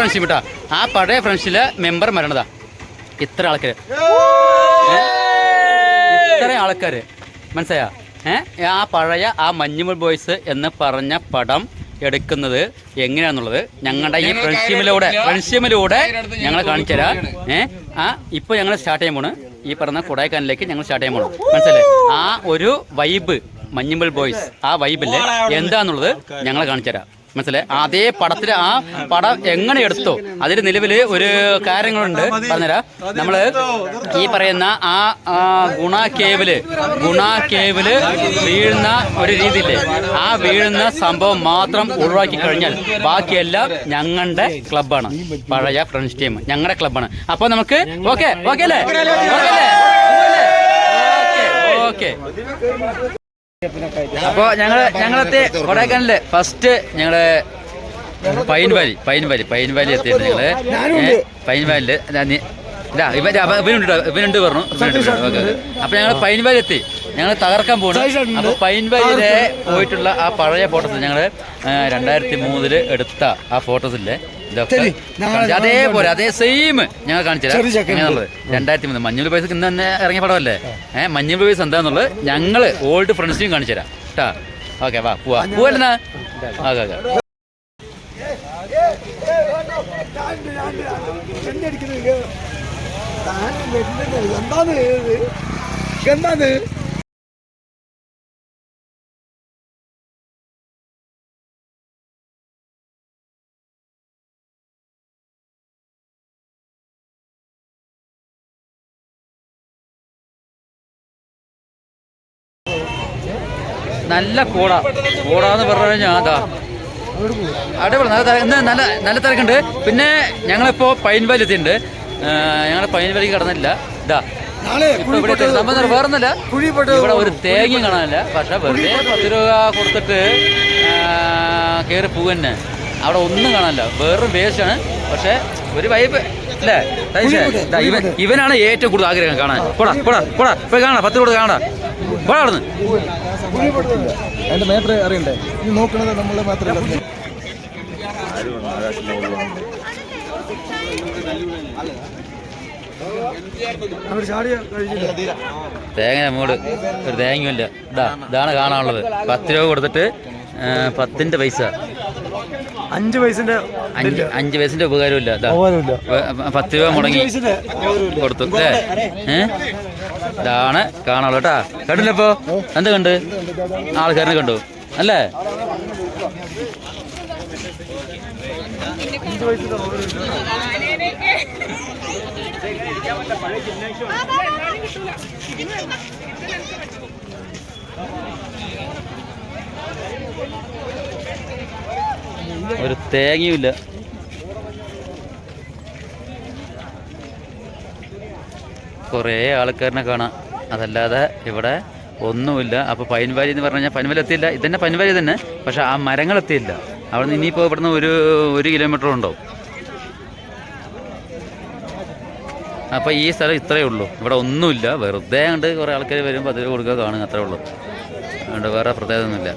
Friendship കേട്ടോ ആ പഴയ ഫ്രണ്ട്ഷിപ്പിലെ മെമ്പർ മരണതാ. ഇത്ര ആൾക്കാർ ഇത്ര ആൾക്കാർ മനസ്സിലായ? ഏഹ് ആ പഴയ ആ മഞ്ഞുമൽ ബോയ്സ് എന്ന് പറഞ്ഞ പടം എടുക്കുന്നത് എങ്ങനെയാന്നുള്ളത് ഞങ്ങളുടെ ഈ ഫ്രണ്ട്ഷിപ്പിലൂടെ ഫ്രണ്ട്ഷിപ്പിലൂടെ ഞങ്ങൾ കാണിച്ചു തരാം. ഏഹ് ആ ഇപ്പൊ ഞങ്ങൾ സ്റ്റാർട്ട് ചെയ്യാൻ പോണ്. ഈ പറഞ്ഞ കൊടൈക്കാനിലേക്ക് ഞങ്ങൾ സ്റ്റാർട്ട് ചെയ്യാൻ പോണു. മനസ്സിലെ ആ ഒരു വൈബ് മഞ്ഞുമ്പൽ ബോയ്സ് ആ വൈബിൽ എന്താന്നുള്ളത് ഞങ്ങളെ കാണിച്ചു തരാം. മനസ്സിലായി? അതേ പടത്തിൽ ആ പടം എങ്ങനെ എടുത്തോ? അതിൽ നിലവിൽ ഒരു കാര്യങ്ങളുണ്ട്. പറഞ്ഞുതരാം. നമ്മൾ ഈ പറയുന്ന ആ ഗുണ കേവിൽ ഗുണ കേവിൽ വീഴുന്ന ഒരു രീതിയില്ലേ ആ വീഴുന്ന സംഭവം മാത്രം ഒഴിവാക്കി കഴിഞ്ഞാൽ ബാക്കിയെല്ലാം ഞങ്ങളുടെ ക്ലബാണ് പഴയ ഫ്രണ്ട്സ് ടീം. ഞങ്ങളുടെ ക്ലബാണ് അപ്പൊ നമുക്ക് ഓക്കെ ഓക്കെ അല്ലേ? ഓക്കെ. അപ്പൊ ഞങ്ങൾ ഞങ്ങളെത്തി കൊടൈക്കനാലിൽ. ഫസ്റ്റ് ഞങ്ങൾ pine valley pine valley pine valley എത്തിയിട്ട് ഞങ്ങൾ. പൈൻ വാലിൽ ഇവനുണ്ട് ഇവനുണ്ട് പറഞ്ഞു. അപ്പൊ ഞങ്ങൾ പൈൻ വാലി എത്തി. ഞങ്ങൾ തകർക്കാൻ പോണു. അപ്പൊ പൈൻ വാലിയിലെ പോയിട്ടുള്ള ആ പഴയ ഫോട്ടോസ് ഞങ്ങൾ രണ്ടായിരത്തി മൂന്നിൽ എടുത്ത ആ ഫോട്ടോസില്ലേ. അതേപോലെ അതേ സെയിം ഞങ്ങൾ എങ്ങനെയാണുള്ളത് രണ്ടായിരത്തി മൂന്ന്. മഞ്ഞൾ പൈസ ഇന്ന് തന്നെ ഇറങ്ങിയ പടമല്ലേ? ഏഹ് മഞ്ഞൾ പൈസ എന്താന്നുള്ളത് ഞങ്ങൾ ഓൾഡ് ഫ്രണ്ട്സിനും കാണിച്ചു തരാം. കേട്ടാ ഓക്കെ വാ പോവാ. പോവല്ലെന്നാ ഓക്കെ ഓക്കെ. എന്താണ് എന്താണ് നല്ല കൂട. കൂടാന്ന് പറഞ്ഞു കഴിഞ്ഞാൽ അതാ. അടിപൊളി നല്ല തിരക്ക് ഇന്ന് നല്ല നല്ല തിരക്കുണ്ട്. പിന്നെ ഞങ്ങളിപ്പോ പൈൻ വാലി എത്തിയിട്ടുണ്ട് ഞങ്ങൾ പൈൻ വാലിക്ക് കടന്നില്ല. ഇതാ. വേറൊന്നല്ല ഇപ്പൊ ഇവിടെ ഒരു തേങ്ങയും കാണാനില്ല. പക്ഷെ വെറുതെ പത്ത് രൂപ കൊടുത്തിട്ട് കയറി പൂവന്നെ. അവിടെ ഒന്നും കാണാനില്ല. വേറൊരു വേസ്റ്റാണ് ആണ്. പക്ഷെ ഒരു വൈബ് അല്ലേ ഇവൻ ഇവനാണ് ഏറ്റവും കൂടുതൽ ആഗ്രഹം കാണാൻ. പോടാ പോടാ പോടാ. പോയി കാണാ പത്ത് രൂപ കാണാ. പോടാ അവിടുന്ന് അതിന്റെ മേത്ര അറിയണ്ടേ? ഇത് നോക്കണത് നമ്മളെ മാത്രമല്ല. തേങ്ങ മൂട് ഒരു തേങ്ങയില്ല ഇതാ ഇതാണ് കാണാനുള്ളത്. പത്ത് രൂപ കൊടുത്തിട്ട് പത്തിന്റെ പൈസ. അഞ്ച് പൈസന്റെ അഞ്ച് അഞ്ച് പൈസന്റെ ഉപകാരമില്ല പത്ത് രൂപ മുടങ്ങി കൊടുത്തു. അല്ലേ ഏ? ഇതാണ് കാണാനുള്ളത് കേട്ടാ. കണ്ടില്ലപ്പോ എന്ത് കണ്ട്? ആൾക്കാരനെ കണ്ടു. അല്ലേ? ഒരു തേങ്ങയുമില്ല കുറേ ആൾക്കാരനെ കാണാം. അതല്ലാതെ ഇവിടെ ഒന്നുമില്ല. അപ്പോൾ പൈൻവാലി എന്ന് പറഞ്ഞു കഴിഞ്ഞാൽ പൈൻവാലി എത്തിയില്ല. ഇതന്നെ പൈൻവാലി തന്നെ. പക്ഷേ ആ മരങ്ങൾ എത്തിയില്ല. അവിടെ നിന്ന് ഇനിയിപ്പോൾ ഇവിടുന്ന് ഒരു ഒരു കിലോമീറ്റർ ഉണ്ടാവും അപ്പോൾ ഈ സ്ഥലം ഇത്രയേ ഉള്ളൂ. ഇവിടെ ഒന്നുമില്ല. വെറുതെ കണ്ട് കുറേ ആൾക്കാർ വരുമ്പോൾ അതിൽ കൊടുക്കുക കാണുക അത്രേ ഉള്ളൂ. അതുകൊണ്ട് വേറെ പ്രത്യേകത ഒന്നുമില്ല